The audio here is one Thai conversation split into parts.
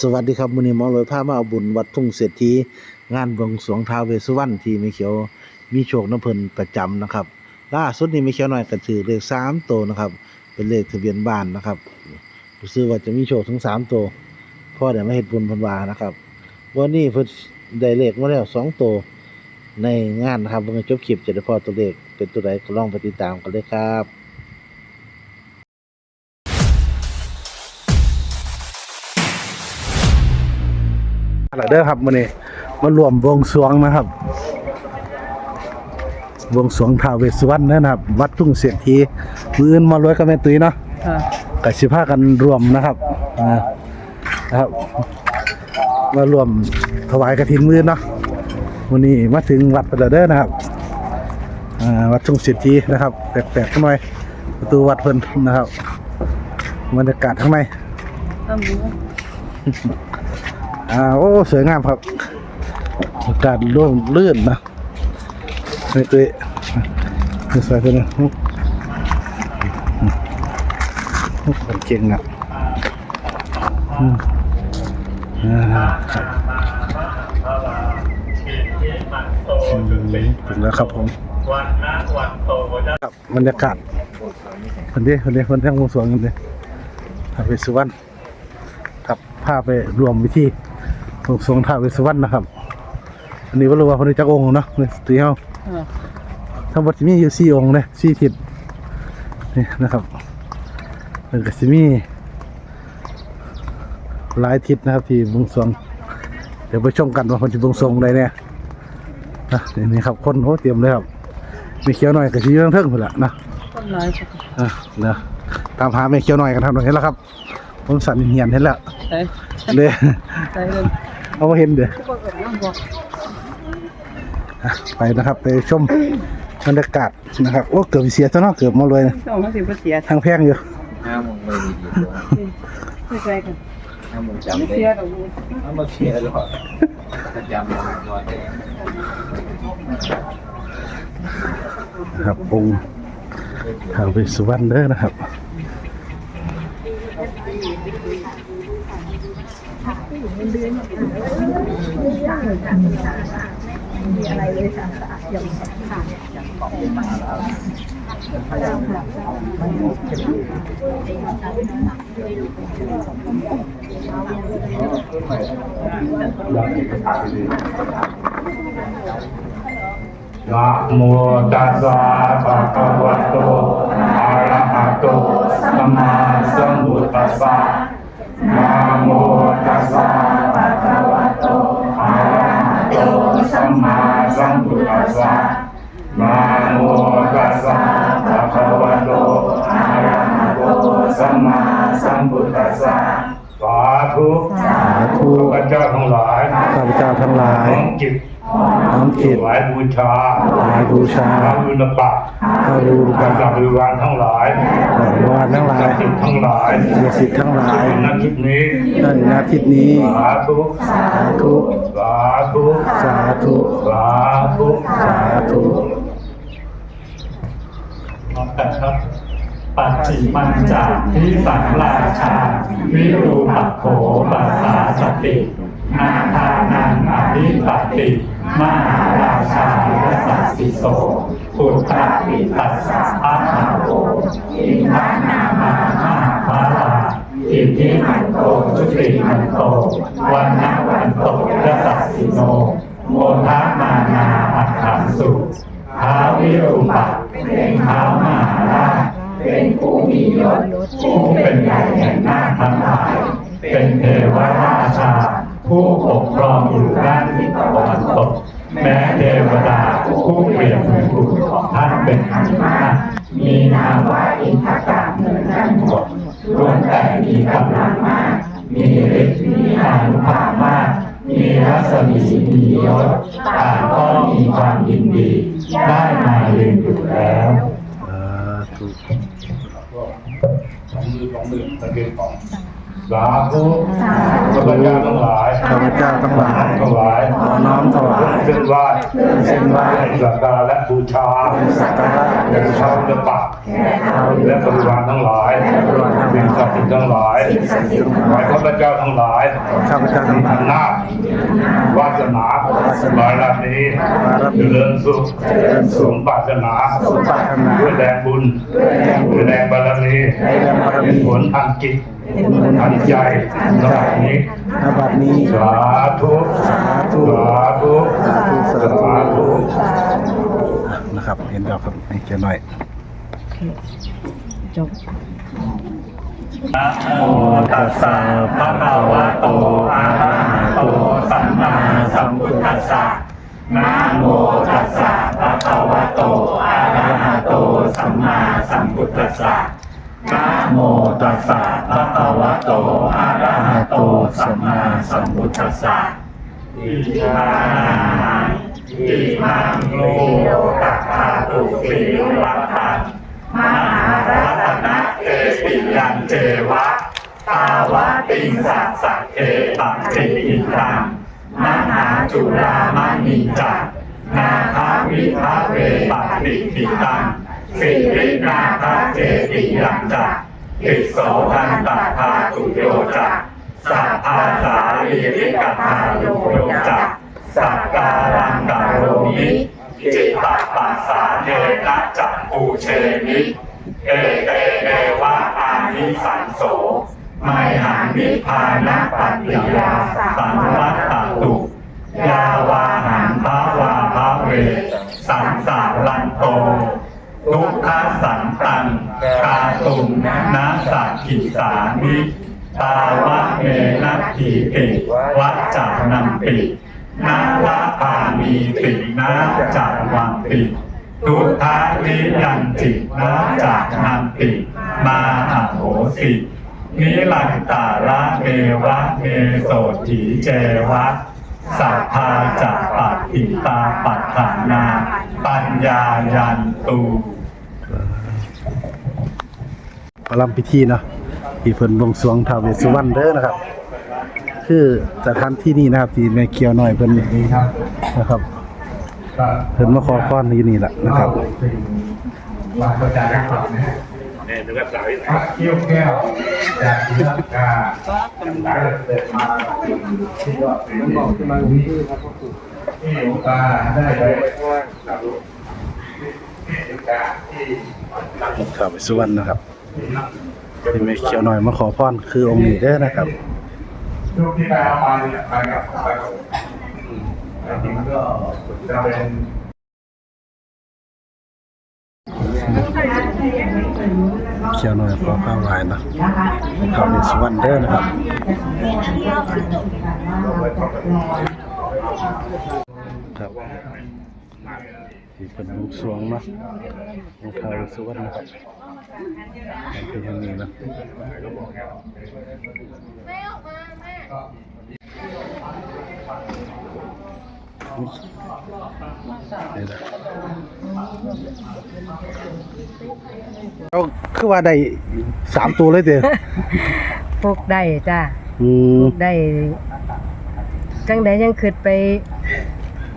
สวัสดีครับมือนี้หมอรวยพามาเอาบุญวัดทุ่งเศรษฐีงานบวงสรวงท้าวเวสสุวรรณที่แม่เขียวมีโชคน้ำเพลินประจำนะครับล่าสุดนี้แม่เขียวหน้อยก็ถือเลข3ตัวนะครับ เป็นเลขทะเบียนบ้านนะครับรู้สึกว่าจะมีโชคถึง3ตัวพ่อได้มาเฮ็ดบุญพิ่นวานะครับวันนี้เพิ่นได้เลขมาแล้ว2ตัวในงานนะครับเพิ่นก็จบคลิปจะได้พอตัวเลขเป็นตัวใดก็ลองไปติดตามกันเลยครับ ลายเด้อครับมื้อนี้มารวมวงสรวงนะครับวงสรวงท้าวเวสสุวรรณนะครับ วัดทุ่งเศรษฐีมื้ออื่นมารวยกับแม่ตุ้ยเนาะค่ะก็สิพากันรวมนะครับอ่านะครับมารวมถวายกฐินมื้อเนาะวันนี้มาถึงวัดพระเด้อนะครับอ่าวัดทุ่งเศรษฐีนะครับแปลกๆกันหน่อยประตูวัดเพิ่นนะครับบรรยากาศข้างใน อ้าวหมูอ่าโอ้สวยงามครับอากาศร่มลื่นนะนี่ตัวนี่สวยตัวนี้คนเก่งอะอือถึงแล้วครับผมวันนะวันโตจะครับบรรยากาศคนนี้คนนี้คนทั้งวงสวงกันเลยท้าวเวสสุวรรณครับพาไปรวมวิธี วงสวงท้าวเวสสุวรรณนะครับ อันนี้ว่ารู้ว่าคนนี้จักองค์เนาะในตีเฮาค่ะทั้งหมดจะมีอยู่สี่องค์เลยสี่ทิศนี่นะครับเป็นก็จะมีหลายทิศนะครับที่บวงสรวงเดี๋ยวไปชมกันว่าคนจะบวงสรวงอะไรเนี่ยนะนี่นี่ครับคนโอ้เตรียมเลยครับมีเขียวหน่อยกับชีเรื่องเทิงหมดละนะต้นไม้ค่ะอะเดี๋ยวตามหาแม่เขียวหน่อยกันทำหน่อยเห็นแล้วครับผมสั่นเหียนเห็นแล้วใช่เลยใช่ เลยเอามาเห็นเดี๋ยวทุกคนกับน้ำบอกอะไปนะครับ ไปชมบรรยากาศนะครับโอ้เกือบเสียซะเนาะเกือบมาเลยนะสองห้าสิบเสียทางแพงอยู่ห้าโมงไม่ดีดีตัวไม่ใช่กันห้าโมงไม่จำได้เสียดอกบูห้าโมงเชียร์หรอจะจำได้นอนได้นะครับ องค์ท้าวเวสสุวรรณเด้อนะครับนะโมตัสสะภะคะวะโตอะระหะโตสัมมาสัมพุทธัสสะนะโมตัสสะ มมาสัมพุทธัสสะนะโมตัสสะภะคะวะโตอะระหะโตสัมมาสัมพุทธัสสะสาธุสาธุข้าพเจ้าทั้งหลายข้าพเจ้าทั้งหลายน้อมจิต น้อมจิตถวายบูชาถวายบูชาพระบุญปะพระรูปกำลับริวารทั้งหลายบริวารทั้งหลายสิทธิ์ทั้งหลายเกียรติสิทธิ์ทั้งหลายในทิศนี้ในนาทิตนี้สาธุสาธุสาธุสาธุสาธุสาธุพร้อมกันครับปัจจิมัญจาทิสังราชา วิรูปักโขปัสสาสติ นาทานังอภิปติมหาราชาและสัสสิโสปุตตะปิตัสสะอาหาโออินทนามามาภาลาอิทธิมันโตชุติมันโต วันนวันโตและสัสสิโน โมทะมานาอัตถังสุท้าวิรูปักษ์เป็นเท้าวมหาราชเป็นผู้มียศผู้เป็นใหญ่แห่งหน้าทั้งหลาย เป็นเทวราชา ผู้ปกครองอยู่ด้านทิศตะวันตก แม้เทวดาผู้เปรียบเหมือนบุตรของท่านเป็นอันมากมีนามว่าอินทกาเหมือนกันหมดล้วนแต่มีกำลังมาก มีฤทธิ์มีอานุภาพมาก มีรัศมีมียศต่างก็มีความยินดี ได้มาลืมอยู่แล้วสองมือสองมือตะเกียบของ สาธุข้าพเจ้าทั้งหลายข้าพเจ้าทั้งหลายถวายขอน้อมถวายเส้นไหว้เส้นไหว้สักการและบูชาสักการะแด่ชาวเรือปักและบริวารทั้งหลายสิ่งศักดิ์สิทธิ์ทั้งหลายขอให้ข้าพเจ้าทั้งหลายข้าพเจ้าทั้งหลายอำนาจวาสนาบารมีเจริญสุขสมปรารถนาสมปรารถนาด้วยแรงบุญด้วยแรงบารมีด้วยแรงบารมีเป็นผลอันจิต อันใจสมัยนี้ณบัดนี้สาธุสาธุสาธุสาธุสาธุสาธุนะครับ เห็นดอกครับให้เขียนหน่อยจบนะโมตัสสะภะคะวะโตอะระหะโตสัมมาสัมพุทธัสสะนะโมตัสสะภะคะวะโตอะระหะโตสัมมาสัมพุทธัสสะ นะโมตัสสะภะคะวะโตอะระหะโตสัมมาสัมพุทธัสสะอิมานังอิมังโลกัคาตุสีวัฏังมหารัตนะเอปิยันเจวะตาวะติงสัสสะเทปัจจิอิตังมหาจุรามณีจักนาคาวิภาเวปตติปิตัง สิรินาคาเจติยังจักติโสทันตพาตุโยจักสัพพาสาลีริกพาโยโยจักสักการังกะโรมิจิตตปัสสาเทนะจักปูเชมิเอเตเนวะอานิสันโสไมหังนิพานะปัตติยาสัมวัตตตุยาวาหังภาวาภาเว สังสารันโต ทุกขสันตังกาตุมนาสักขิสามิตาวะเมนัตถีติวัจจานัมปินาละพามีตินาจักวังปิทุทาวิยันจินาจักนัมปิ มาอโหสินิลันตาละเมวะเมโสถีเจวะ สัพพาจักปัตติตาปัฏฐานา ปัญญายันตูประลัมพิธีเนาะที่เพิ่นบวงสรวงท้าวเวสสุวรรณเด้อนะครับ คือสถานที่นี้นะครับที่แม่เคียวน้อยเพิ่นนี่ครับนะครับเพิ่นมาขอพรที่นี่แหละนะครับ บางประจารักษาเนี่ยเนี่ยนึกว่าสายพระเกี้ยวแก้วจากศรีลังกาหลายเดินมาที่ยอดเป็นบอกที่มาที่ที่หลวงตาได้ไปครับที่หลวงตาที่ท้าวเวสสุวรรณนะครับที่แม่เคียวน้อยมาขอพรคือองค์นี้เด้อนะครับลูกที่ไปเอามาเนี่ยไปกับไปกับแต่จริงก็จะเป็น เคียวหน้อยขอข้าวหลายนะท้าวเวสสุวรรณเด้อนะครับครับที่เป็นลูกสวงนะของท้าวสวรรณนะครับเป็นอย่างนี้นะนี่นะ เอาคือว่าได้สามตัวเลยเด้อพวกได้จ้าอืพมวกได้จังไดยังคิดไป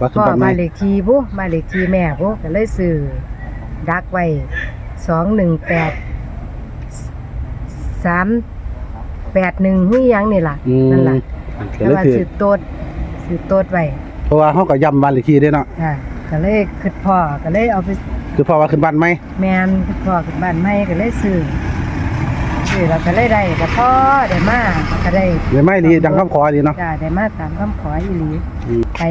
ว่าคือพ่อบ้านไหนบ้านเลขที่บุบ้านเลขที่แม่บุก็เลยซื้อดักไว้สองหนึ่งแปดสามแปดหนึ่งหุ้ยยังนี่ล่ะอืมนั่นล่ะ ก็แต่เลยว่าคือซื้อโตดซื้อโตดไว้ เพราะว่าเขาก็ย้ำบ้านเลขที่เด้เนาะอ่าก็เลยคิดพ่อก็เลยเอาไปคือเพราะว่าขึ้นบ้านไหมแมนคิดพ่อขึ้นบ้านใหม่ก็เลยซื้อซื้อแล้วก็เลยได้ก็พ่อได้มาก็ได้หรือไม่ดีดังคำขอดีเนาะ จ้าได้มาตามคำขออีหลีอืม ไป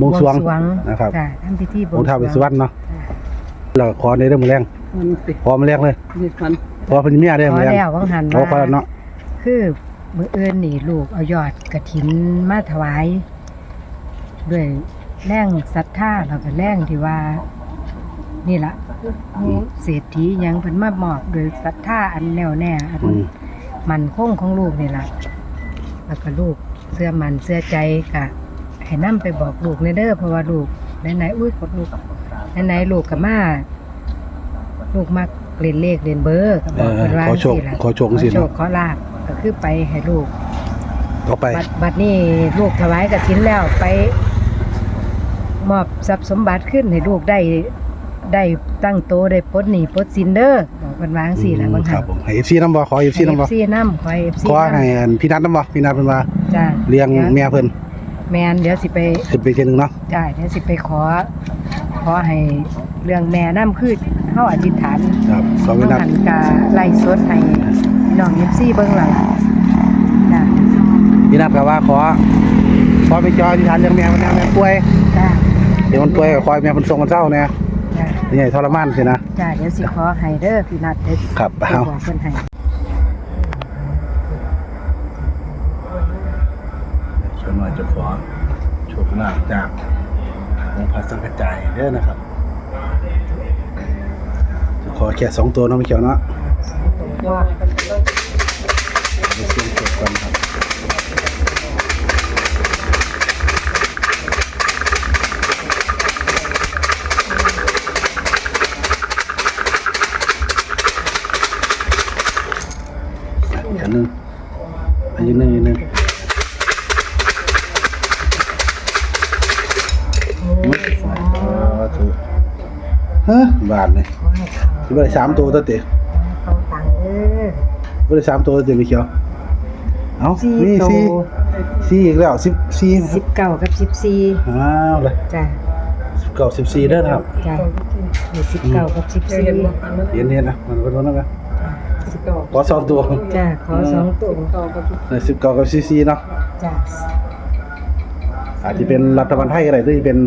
บวงสรวงงนะครับจ้าทำพิธีบวองงค์ท้าวเวสสุวรรณเนาะเราขอในเรื่องมือแรงมันสิขอมาแรงเลยมีฟันขอเป็นเมียได้ขอมือแรงแล้ววังหันขอขอแล้วเนาะคือมื้ออื่นนี่ลูกเอายอดกระถินมาถวาย ด้วยแรงศรัทธาแล้วก็แรงที่ว่า นี่ล่ะผู้เศรษฐีหยังเพิ่นมามอบโดวยศรัทธาอันแน่วแน่อันอืม มันคงของลูกนี่ล่ะแล้วก็ลูกเสื้อมันเสื้อใจกะให้นํไปบอกลูกในเด้อเพราะว่าลูกไหนๆอุ้ยกดลูกไหนๆลูกก็มาลูกมักเล่นเลขเล่นเบอร์ก็เอบอกอเพิ่นว่าขอโชคจังซี่ล่ะขอโชคขอสิโชเนาะคขอลาบก็ก็คือไปให้ลูก ต่อไป บัดบัดนี้ลูกถวายกฐินแล้วไป มอบทรัพย์สมบัติขึ้นให้ลูกได้ได้ตั้งโตได้ปลดหนี้ปลดสินเด้อบอกเพิ่นวาจั่งซี่ล่ะบางคหัรับนผมให้ FC นำบ่ขอ FC นำบ่ FC นำขอ FC ขอให้นำอันพี่นัทนำบ่พี่นัทเพิ่นว่าจ้าเลี้ยงแม่เพิ่นแม่นเดี๋ยวสิไปขึ้นไปเทียหนึงเนาะจ้าเดี๋ยวสิไปขอ ขอให้เรื่องแม่นำคือเฮาอธิษฐานครับขอพี่เมื่อนัท หันกาไล่สดให้น้อง FC เบิ่งและล่ะจ้าพี่นัทก็ว่าขอขอไปจอที่ฐานเลี้ยงแม่เพิ่นแม่ป่วย จ้า เดี๋ยวมันป่วยก็คอยแม่เพิ่นส่งกันเช้าแน่จ้านี่ให้ทรมานสินะ จ้าเดี๋ยวสิขอให้เด้อพี่นัดเด้อครับไปเอา บอกเพิ่นให้ชวนหน่อยจะขอโชคลาภจากองค์พระสังฆจายเด้อนะครับ จะขอแค่สองตัวเนาะไม่เกี่ยวเนาะไปเสี่ยงโชคกันครับ อีกอันหนึงอันนี้หนึ่งอันนี้หนึ่งถูกฮะบาทเลยขอให้เขาที่บริสามตัวตัวเตะเขาตังค์เด้อบริสามตัวตัวเตะไม่เขียวเอ้าสี่นี่โตสี่สี่อีกแล้วสิบสี่สิบเก้ากับสิบสี่อ้าวเลยจ้าสิบเก้าสิบสี่เด้อนะครับจ้ามีสิบเก้ากับสิบสี่เรียนเรียนนะมันเป็นวันนั้นกัน สิบเก้าขอสองตัวจ้าขอสองตัวสิบเก้ากับสี่สี่เนาะจ้าอาจจะเป็นรัฐบาลไทยก็ได้หรือจะเป็น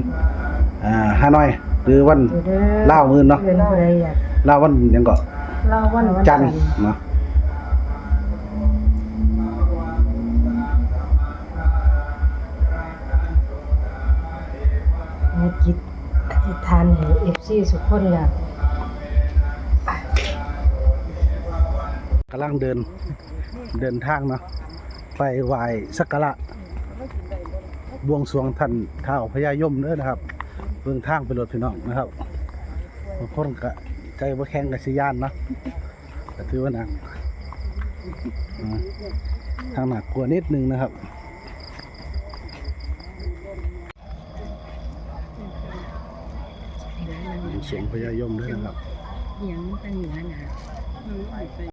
อ่าฮานอย หรือวันอยู่เด้อลาวมื้อเนาะเงินผู้ใดอยากลาววันหยังก็เล่าวันวันจันทร์เนาะแม่จิตอธิษฐานให้เอฟซีสุกคนแล้วกำลังเดินเดินทางเนาะไปไหว้สักการะบวงสรวงท่านท้าวพญายมเด้อนะครับเบื้องทางเป็นรถพี่น้องนะครับบางคนก็ใจว่าแข็งกับสิยานนะแต่ถือว่าหนักทางหนักกลัวานิดนึงนะครับบวงสรวงพญายมด้อนะครับยังตั้งอยู่นะ